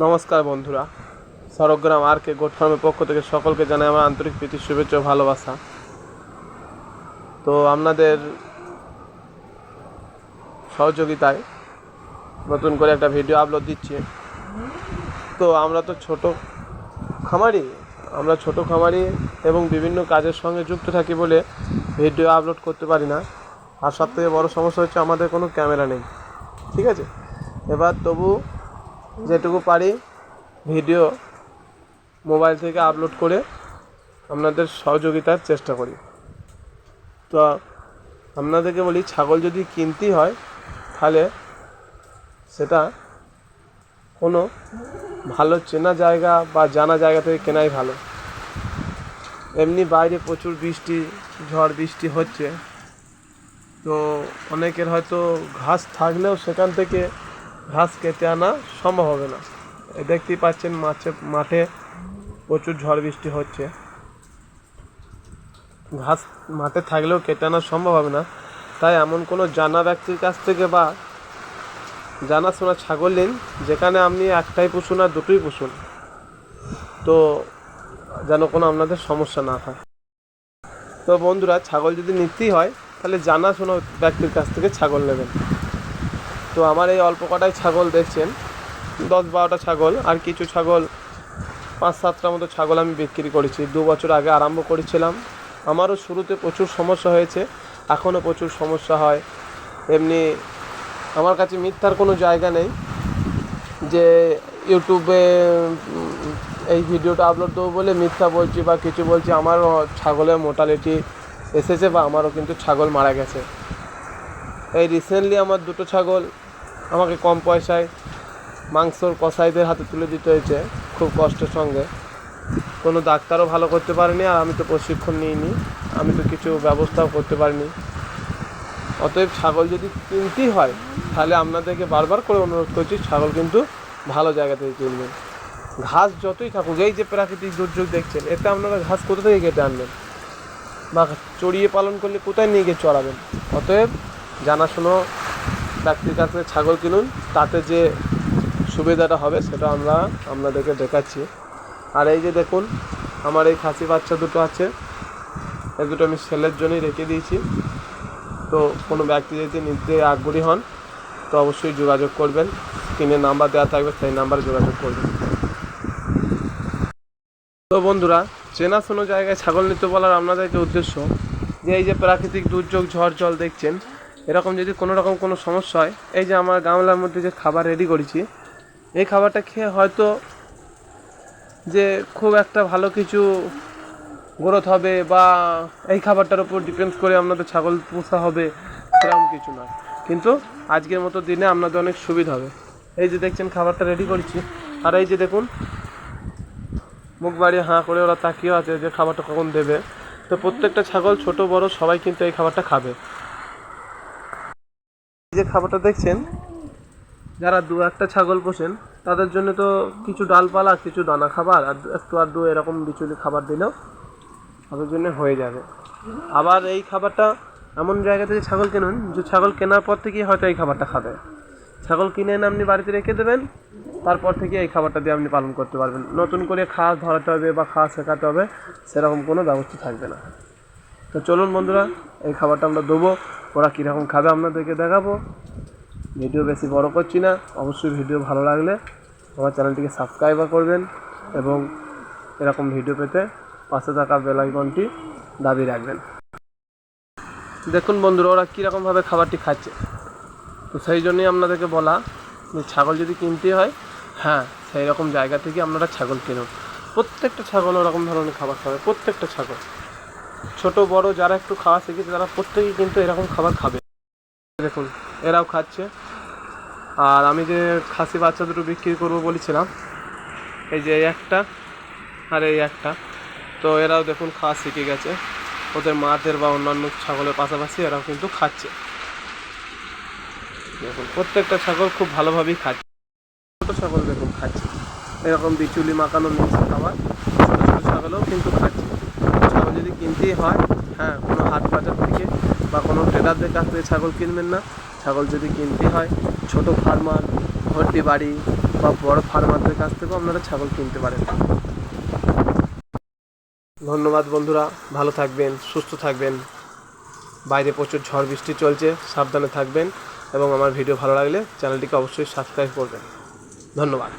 নমস্কার বন্ধুরা। সরগ্রাম আর কে গোট ফার্মের পক্ষ থেকে সকলকে জানাই আমার আন্তরিক প্রীতি, শুভেচ্ছা ও ভালোবাসা। তো আপনাদের সহযোগিতায় নতুন করে একটা ভিডিও আপলোড দিচ্ছি। তো আমরা তো ছোট খামারি, আমরা ছোট খামারি এবং বিভিন্ন কাজের সঙ্গে যুক্ত থাকি বলে ভিডিও আপলোড করতে পারি না। আর সব থেকে বড়ো সমস্যা হচ্ছে আমাদের কোনো ক্যামেরা নেই। ঠিক আছে? এবার তবু যেটুকু পারি ভিডিও মোবাইল থেকে আপলোড করে আপনাদের সহযোগিতার চেষ্টা করি। তো আপনাদেরকে বলি, ছাগল যদি কিনতেই হয়, তাহলে সেটা কোনো ভালো চেনা জায়গা বা জানা জায়গা থেকে কেনাই ভালো। এমনি বাইরে প্রচুর বৃষ্টি, ঝড় বৃষ্টি হচ্ছে। তো অনেকের হয়তো ঘাস থাকলেও সেখান থেকে ঘাস কেটে আনা সম্ভব হবে না। দেখতেই পাচ্ছেন মাঠে মাঠে প্রচুর ঝড় বৃষ্টি হচ্ছে। ঘাস মাঠে থাকলেও কেটে আনা সম্ভব হবে না। তাই এমন কোনো জানা ব্যক্তির কাছ থেকে বা জানাশোনা ছাগল নিন, যেখানে আপনি একটাই পুষুন আর দুটোই পুষুন তো যেন কোনো আপনাদের সমস্যা না হয়। তো বন্ধুরা, ছাগল যদি নিতেই হয়, তাহলে জানাশোনা ব্যক্তির কাছ থেকে ছাগল নেবেন। তো আমার এই অল্প কটাই ছাগল দেখছেন, দশ বারোটা ছাগল আর কিছু ছাগল, পাঁচ সাতটা মতো ছাগল আমি বিক্রি করেছি। দু বছর আগে আরম্ভ করেছিলাম। আমারও শুরুতে প্রচুর সমস্যা হয়েছে, এখনও প্রচুর সমস্যা হয়। এমনি আমার কাছে মিথ্যার কোনো জায়গা নেই যে ইউটিউবে এই ভিডিওটা আপলোড দেবো বলে মিথ্যা বলছি বা কিছু বলছি, আমারও ছাগলের মোটালিটি এসেছে বা আমারও কিন্তু ছাগল মারা গেছে। এই রিসেন্টলি আমার দুটো ছাগল আমাকে কম পয়সায় মাংসর কসাইদের হাতে তুলে দিতে হয়েছে খুব কষ্টের সঙ্গে। কোনো ডাক্তারও ভালো করতে পারেনি আর আমি তো প্রশিক্ষণ নিইনি। আমি তো কিছু ব্যবস্থাও করতে পারিনি। অতএব ছাগল যদি কিনতেই হয়, তাহলে আপনাদেরকে বারবার করে অনুরোধ করছি, ছাগল কিন্তু ভালো জায়গা থেকে কিনবেন। ঘাস যতই থাকুক, এই যে প্রাকৃতিক দুর্যোগ দেখছেন, এতে আপনারা ঘাস কোথা থেকে কেটে আনবেন? বা চড়িয়ে পালন করলে কোথায় নিয়ে গিয়ে চড়াবেন? অতএব জানাশুনো ব্যক্তির কাছ থেকে ছাগল কিনুন, তাতে যে সুবিধাটা হবে সেটা আমরা আপনাদেরকে দেখাচ্ছি। আর এই যে দেখুন, আমার এই খাসি বাচ্চা দুটো আছে। এই দুটো আমি সেলের জন্যই রেখে দিয়েছি। তো কোনো ব্যক্তি যদি নিতে আগ্রহী হন, তো অবশ্যই যোগাযোগ করবেন। স্ক্রিনে নাম্বার দেওয়া থাকবে, সেই নাম্বারে যোগাযোগ করবেন। তো বন্ধুরা, চেনাশোনো জায়গায় ছাগল নিতে বলার আপনাদেরকে উদ্দেশ্য, যে এই যে প্রাকৃতিক দুর্যোগ, ঝড় জল দেখছেন এরকম যদি কোনো রকম কোনো সমস্যা হয়, এই যে আমার গামলার মধ্যে যে খাবার রেডি করেছি, এই খাবারটা খেয়ে হয়তো যে খুব একটা ভালো কিছু গ্রোথ হবে বা এই খাবারটার উপর ডিপেন্ড করে আপনাদের ছাগল পোষা হবে, সেরকম কিছু নয়। কিন্তু আজকের মতো দিনে আপনাদের অনেক সুবিধা হবে। এই যে দেখছেন খাবারটা রেডি করেছি। আর এই যে দেখুন, মুখ বাড়িয়ে হাঁ করে ওরা তাকিয়েও আছে যে খাবারটা কখন দেবে। তো প্রত্যেকটা ছাগল, ছোট, বড়, সবাই কিন্তু এই খাবারটা খাবে। যে খাবারটা দেখছেন, যারা দু একটা ছাগল পোষেন, তাদের জন্য তো কিছু ডালপালা কিছু দানা খাবার, আর একটু আধটু এরকম বিচুলি খাবার দিলেও তাদের জন্য হয়ে যাবে। আবার এই খাবারটা এমন জায়গা থেকে ছাগল কিনুন, যে ছাগল কেনার পর থেকেই হয়তো এই খাবারটা খাবে। ছাগল কিনে এনে আপনি বাড়িতে রেখে দেবেন, তারপর থেকে এই খাবারটা দিয়ে আপনি পালন করতে পারবেন। নতুন করে খাওয়া ধরাতে হবে বা খাওয়া শেখাতে হবে, সেরকম কোনো ব্যবস্থা থাকবে না। তো চলুন বন্ধুরা, এই খাবারটা আমরা দেবো। ওরা কীরকম খাবে আপনাদেরকে দেখাবো? ভিডিও বেশি বড় করছি না। অবশ্যই ভিডিও ভালো লাগলে আমার চ্যানেলটিকে সাবস্ক্রাইবার করবেন এবং এরকম ভিডিও পেতে পাশে থাকা বেল আইকনটি দাবি রাখবেন। দেখুন বন্ধুরা, ওরা কীরকমভাবে খাবারটি খাচ্ছে। তো সেই জন্যই আপনাদেরকে বলা যে ছাগল যদি কিনতে হয় হ্যাঁ সেই রকম জায়গা থেকে আপনারা ছাগল কিনুন। প্রত্যেকটা ছাগল ওরকম ধরনের খাবার খাবে, প্রত্যেকটা ছাগল। ছোট, বড়, যারা একটু খাওয়া শিখেছে, তারা প্রত্যেকেই কিন্তু এরকম খাবার খাবে। দেখুন, এরাও খাচ্ছে। আর আমি যে খাসি বাচ্চা দুটো বিক্রি করব বলেছিলাম, এই যে এই একটা আর এই একটা। তো এরাও দেখুন খাওয়া শিখে গেছে। ওদের মাদের বা অন্যান্য ছাগলের পাশাপাশি এরাও কিন্তু খাচ্ছে। দেখুন, প্রত্যেকটা ছাগল খুব ভালোভাবেই খাচ্ছে। ছোটো ছাগল দেখুন খাচ্ছে। এরকম বিচুলি মাখানো মিক্স খাবার ছোটো ছোটো ছাগলও কিন্তু খাচ্ছে। যদি কিনতেই হয় হ্যাঁ কোনো হাট বাজার থেকে বা কোনো ট্রেডারদের কাছ থেকে ছাগল কিনবেন না। ছাগল যদি কিনতে হয়, ছোট ফার্মার ভর্তি বাড়ি বা বড় ফার্মারদের কাছ থেকেও আপনারা ছাগল কিনতে পারেন। ধন্যবাদ বন্ধুরা, ভালো থাকবেন, সুস্থ থাকবেন। বাইরে প্রচুর ঝড় বৃষ্টি চলছে, সাবধানে থাকবেন এবং আমার ভিডিও ভালো লাগলে চ্যানেলটিকে অবশ্যই সাবস্ক্রাইব করবেন। ধন্যবাদ।